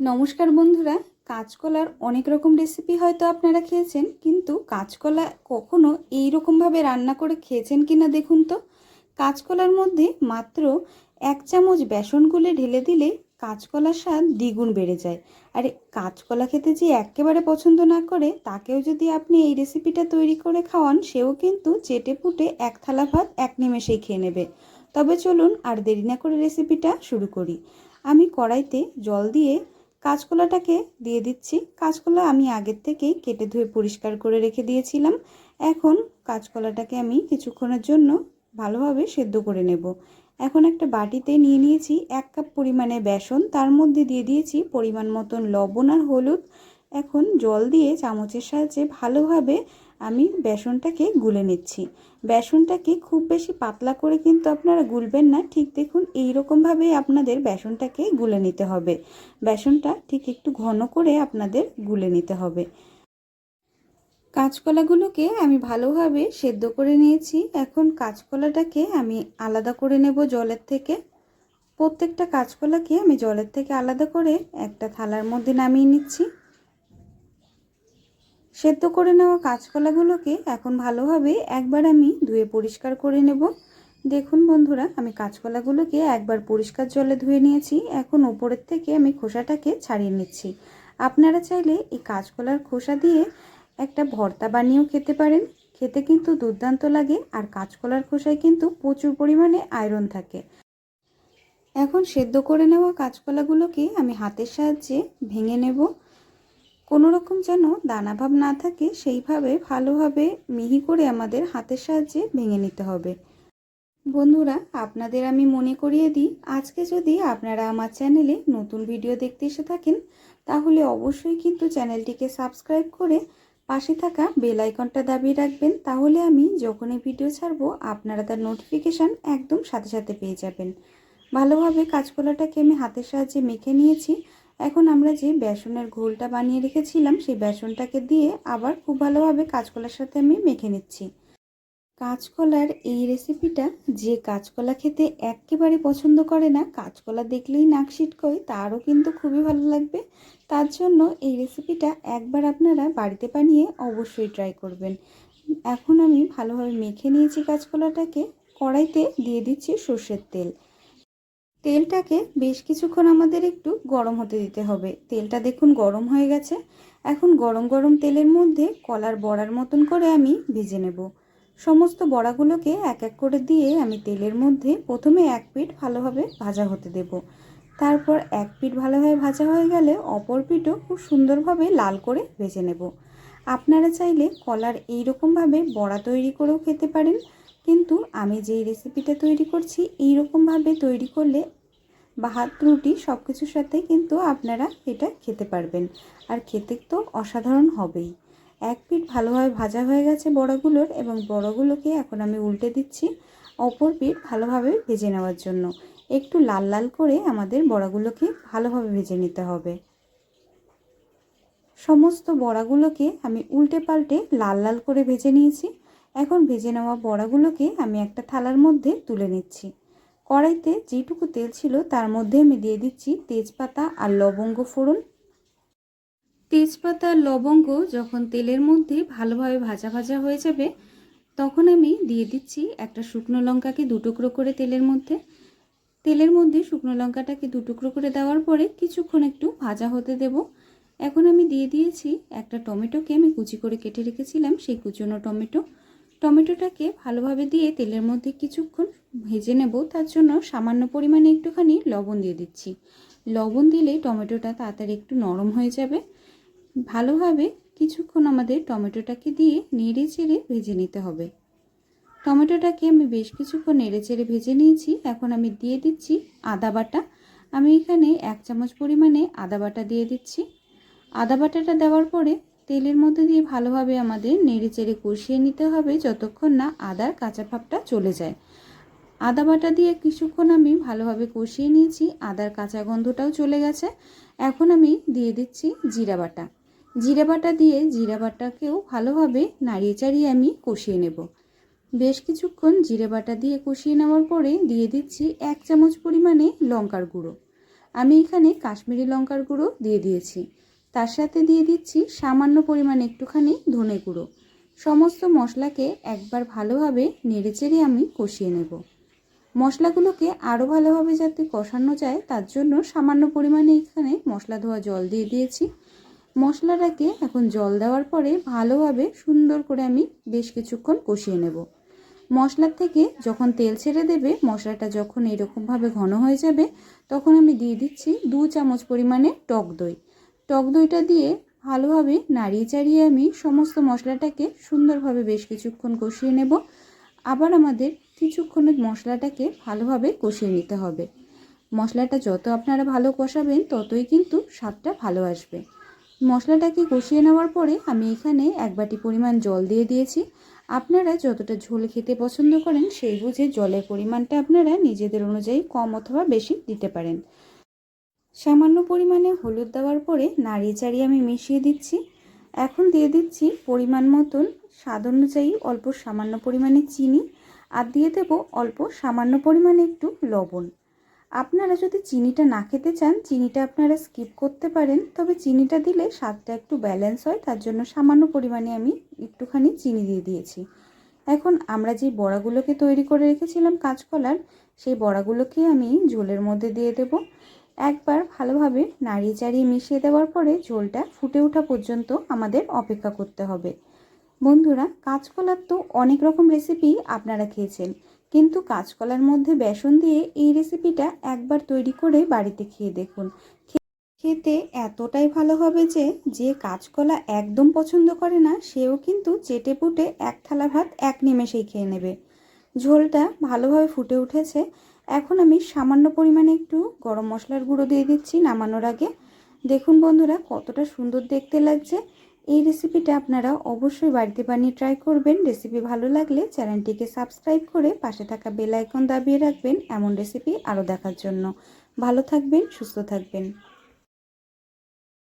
নমস্কার বন্ধুরা, কাঁচকলার অনেক রকম রেসিপি হয়তো আপনারা খেয়েছেন, কিন্তু কাঁচকলা কখনো এই রকমভাবে রান্না করে খেয়েছেন কিনা দেখুন তো। কাঁচকলার মধ্যে মাত্র এক চামচ বেসন গুলে ঢেলে দিলে কাঁচকলার স্বাদ দ্বিগুণ বেড়ে যায়। আর কাঁচকলা খেতে যে একেবারে পছন্দ না করে, তাকেও যদি আপনি এই রেসিপিটা তৈরি করে খাওয়ান, সেও কিন্তু চেটে পুটে এক থালা ভাত এক নিমেষেই খেয়ে নেবে। তবে চলুন আর দেরি না করে রেসিপিটা শুরু করি। আমি কড়াইতে জল দিয়ে কাঁচকলাটাকে দিয়ে দিচ্ছি। কাঁচকলা আমি আগের থেকেই কেটে ধুয়ে পরিষ্কার করে রেখে দিয়েছিলাম। এখন কাঁচকলাটাকে আমি কিছুক্ষণের জন্য ভালোভাবে সেদ্ধ করে নেব। এখন একটা বাটিতে নিয়ে নিয়েছি এক কাপ পরিমাণে বেসন। তার মধ্যে দিয়ে দিয়েছি পরিমাণ মতন লবণ আর হলুদ। এখন জল দিয়ে চামচের সাহায্যে ভালোভাবে আমি বেসনটাকে গুলে নিচ্ছি। বেসনটাকে খুব বেশি পাতলা করে কিন্তু আপনারা গুলবেন না। ঠিক দেখুন এই রকমভাবে আপনাদের বেসনটাকে গুলে নিতে হবে। বেসনটা ঠিক একটু ঘন করে আপনাদের গুলে নিতে হবে। কাঁচকলাগুলোকে আমি ভালোভাবে সেদ্ধ করে নিয়েছি। এখন কাঁচকলাটাকে আমি আলাদা করে নেব জলের থেকে। প্রত্যেকটা কাঁচকলাকে আমি জলের থেকে আলাদা করে একটা থালার মধ্যে নামিয়ে নিচ্ছি। সেদ্ধ করে নেওয়া কাঁচকলাগুলোকে এখন ভালোভাবে একবার আমি ধুয়ে পরিষ্কার করে নেব। দেখুন বন্ধুরা, আমি কাঁচকলাগুলোকে একবার পরিষ্কার জলে ধুয়ে নিয়েছি। এখন ওপরের থেকে আমি খোসাটাকে ছাড়িয়ে নিচ্ছি। আপনারা চাইলে এই কাঁচকলার খোসা দিয়ে একটা ভর্তা বানিয়েও খেতে পারেন। খেতে কিন্তু দুর্দান্ত লাগে আর কাঁচকলার খোসায় কিন্তু প্রচুর পরিমাণে আয়রন থাকে। এখন সেদ্ধ করে নেওয়া কাঁচকলাগুলোকে আমি হাতের সাহায্যে ভেঙে নেব। কোনো রকম যেন দানাভাব না থাকে, সেইভাবে ভালোভাবে মিহি করে আমাদের হাতের সাহায্যে ভেঙে নিতে হবে। বন্ধুরা, আপনাদের আমি মনে করিয়ে দিই, আজকে যদি আপনারা আমার চ্যানেলে নতুন ভিডিও দেখতে এসে থাকেন, তাহলে অবশ্যই কিন্তু চ্যানেলটিকে সাবস্ক্রাইব করে পাশে থাকা বেল আইকনটা দাবিয়ে রাখবেন। তাহলে আমি যখনই ভিডিও ছাড়বো, আপনারা তার নোটিফিকেশান একদম সাথে সাথে পেয়ে যাবেন। ভালোভাবে কাঁচকলাটাকে আমি হাতের সাহায্যে মেখে নিয়েছি। এখন আমরা যে বেসনের ঘোলটা বানিয়ে রেখেছিলাম, সেই বেসনটাকে দিয়ে আবার খুব ভালোভাবে কাঁচকলার সাথে আমি মেখে নিচ্ছি। কাঁচকলার এই রেসিপিটা যে কাঁচকলা খেতে একেবারে পছন্দ করে না, কাঁচকলা দেখলেই নাক ছিটকয় তারও কিন্তু খুবই ভালো লাগবে। তার জন্য এই রেসিপিটা একবার আপনারা বাড়িতে বানিয়ে অবশ্যই ট্রাই করবেন। এখন আমি ভালোভাবে মেখে নিয়েছি কাঁচকলাটাকে। কড়াইতে দিয়ে দিচ্ছি সর্ষের তেল। তেলটাকে বেশ কিছুক্ষণ আমাদের একটু গরম হতে দিতে হবে। তেলটা দেখুন গরম হয়ে গেছে। এখন গরম গরম তেলের মধ্যে কলার বড়ার মতন করে আমি ভেজে নেব। সমস্ত বড়াগুলোকে এক এক করে দিয়ে আমি তেলের মধ্যে প্রথমে এক পিঠ ভালোভাবে ভাজা হতে দেব। তারপর এক পিঠ ভালোভাবে ভাজা হয়ে গেলে অপর পিঠও খুব সুন্দরভাবে লাল করে ভেজে নেব। আপনারা চাইলে কলার এই রকমভাবে বড়া তৈরি করেও খেতে পারেন। কিন্তু আমি যেই রেসিপিটা তৈরি করছি এই রকমভাবে তৈরি করলে বা হাত রুটি সব কিছুর সাথে কিন্তু আপনারা এটা খেতে পারবেন। আর খেতে তো অসাধারণ হবেই। এক পিঠ ভালোভাবে ভাজা হয়ে গেছে বড়াগুলোর এবং বড়াগুলোকে এখন আমি উল্টে দিচ্ছি অপর পিঠ ভালোভাবে ভেজে নেওয়ার জন্য। একটু লাল লাল করে আমাদের বড়াগুলোকে ভালোভাবে ভেজে নিতে হবে। সমস্ত বড়াগুলোকে আমি উল্টে পাল্টে লাল লাল করে ভেজে নিয়েছি। এখন ভেজে নেওয়া বড়াগুলোকে আমি একটা থালার মধ্যে তুলে নিচ্ছি। কড়াইতে যেটুকু তেল ছিল তার মধ্যে আমি দিয়ে দিচ্ছি তেজপাতা আর লবঙ্গ ফোড়ন। তেজপাতা লবঙ্গ যখন তেলের মধ্যে ভালোভাবে ভাজা ভাজা হয়ে যাবে, তখন আমি দিয়ে দিচ্ছি একটা শুকনো লঙ্কাকে দুটুকরো করে তেলের মধ্যে। তেলের মধ্যে শুকনো লঙ্কাটাকে দুটুকরো করে দেওয়ার পরে কিছুক্ষণ একটু ভাজা হতে দেব। এখন আমি দিয়ে দিয়েছি একটা টমেটোকে আমি কুচি করে কেটে রেখেছিলাম, সেই কুচনো টমেটো। টমেটোটাকে ভালোভাবে দিয়ে তেলের মধ্যে কিছুক্ষণ ভেজে নেব। তার জন্য সামান্য পরিমাণে একটুখানি লবণ দিয়ে দিচ্ছি। লবণ দিলে টমেটোটা তাড়াতাড়ি একটু নরম হয়ে যাবে। ভালোভাবে কিছুক্ষণ আমাদের টমেটোটাকে দিয়ে নেড়ে চেড়ে ভেজে নিতে হবে। টমেটোটাকে আমি বেশ কিছুক্ষণ নেড়ে চেড়ে ভেজে নিয়েছি। এখন আমি দিয়ে দিচ্ছি আদা বাটা। আমি এখানে এক চামচ পরিমাণে আদা বাটা দিয়ে দিচ্ছি। আদা বাটাটা দেওয়ার পরে তেলের মধ্যে দিয়ে ভালোভাবে আমাদের নেড়ে চেড়ে কষিয়ে নিতে হবে যতক্ষণ না আদার কাঁচা ভাবটা চলে যায়। আদা বাটা দিয়ে কিছুক্ষণ আমি ভালোভাবে কষিয়ে নিয়েছি, আদার কাঁচা গন্ধটাও চলে গেছে। এখন আমি দিয়ে দিচ্ছি জিরা বাটা। জিরা বাটা দিয়ে জিরা বাটাকেও ভালোভাবে নাড়িয়ে চাড়িয়ে আমি কষিয়ে নেব। বেশ কিছুক্ষণ জিরে বাটা দিয়ে কষিয়ে নেওয়ার পরে দিয়ে দিচ্ছি এক চামচ পরিমাণে লঙ্কার গুঁড়ো। আমি এখানে কাশ্মীরি লঙ্কার গুঁড়ো দিয়ে দিয়েছি। তার সাথে দিয়ে দিচ্ছি সামান্য পরিমাণ একটুখানি ধনে গুঁড়ো। সমস্ত মশলাকে একবার ভালোভাবে নেড়েচেড়ে আমি কষিয়ে নেব। মশলাগুলোকে আরও ভালোভাবে যাতে কষানো যায়, তার জন্য সামান্য পরিমাণে এখানে মশলা ধোয়া জল দিয়ে দিয়েছি। মশলাটাকে এখন জল দেওয়ার পরে ভালোভাবে সুন্দর করে আমি বেশ কিছুক্ষণ কষিয়ে নেব। মশলার থেকে যখন তেল ছেড়ে দেবে, মশলাটা যখন এরকমভাবে ঘন হয়ে যাবে, তখন আমি দিয়ে দিচ্ছি দু চামচ পরিমাণে টক দই। টক দইটা দিয়ে ভালোভাবে নাড়িয়ে চাড়িয়ে আমি সমস্ত মশলাটাকে সুন্দরভাবে বেশ কিছুক্ষণ কষিয়ে নেব। আবার আমাদের কিছুক্ষণের মশলাটাকে ভালোভাবে কষিয়ে নিতে হবে। মশলাটা যত আপনারা ভালো কষাবেন, ততই কিন্তু স্বাদটা ভালো আসবে। মশলাটাকে কষিয়ে নেওয়ার পরে আমি এখানে এক বাটি পরিমাণ জল দিয়ে দিয়েছি। আপনারা যতটা ঝোল খেতে পছন্দ করেন, সেই বুঝে জলের পরিমাণটা আপনারা নিজেদের অনুযায়ী কম অথবা বেশি দিতে পারেন। সামান্য পরিমাণে হলুদ দেওয়ার পরে নাড়িয়ে চাড়িয়ে আমি মিশিয়ে দিচ্ছি। এখন দিয়ে দিচ্ছি পরিমাণ মতন স্বাদ অনুযায়ী অল্প সামান্য পরিমাণে চিনি আর দিয়ে দেবো অল্প সামান্য পরিমাণে একটু লবণ। আপনারা যদি চিনিটা না খেতে চান, চিনিটা আপনারা স্কিপ করতে পারেন, তবে চিনিটা দিলে স্বাদটা একটু ব্যালেন্স হয়, তার জন্য সামান্য পরিমাণে আমি একটুখানি চিনি দিয়ে দিয়েছি। এখন আমরা যে বড়াগুলোকে তৈরি করে রেখেছিলাম কাঁচকলার, সেই বড়াগুলোকে আমি ঝোলের মধ্যে দিয়ে দেব। একবার ভালোভাবে নাড়িয়ে চাড়িয়ে মিশিয়ে দেওয়ার পরে ঝোলটা ফুটে ওঠা পর্যন্ত আমাদের অপেক্ষা করতে হবে। বন্ধুরা, কাঁচকলার তো অনেক রকম রেসিপি আপনারা খেয়েছেন, কিন্তু কাঁচকলার মধ্যে বেসন দিয়ে এই রেসিপিটা একবার তৈরি করে বাড়িতে খেয়ে দেখুন। খেতে এতটাই ভালো হবে যে যে কাঁচকলা একদম পছন্দ করে না, সেও কিন্তু চেটে পুটে এক থালা ভাত এক নিমেষেই খেয়ে নেবে। ঝোলটা ভালোভাবে ফুটে উঠেছে এখন আমি সামান্য পরিমাণে একটু গরম মশলার গুঁড়ো দিয়ে দিচ্ছি নামানোর আগে। দেখুন বন্ধুরা, কতটা সুন্দর দেখতে লাগছে। এই রেসিপিটা আপনারা অবশ্যই বাড়িতে বানিয়ে ট্রাই করবেন। রেসিপি ভালো লাগলে চ্যানেলটিকে সাবস্ক্রাইব করে পাশে থাকা বেল আইকন দাবিয়ে রাখবেন এমন রেসিপি আরও দেখার জন্য। ভালো থাকবেন, সুস্থ থাকবেন।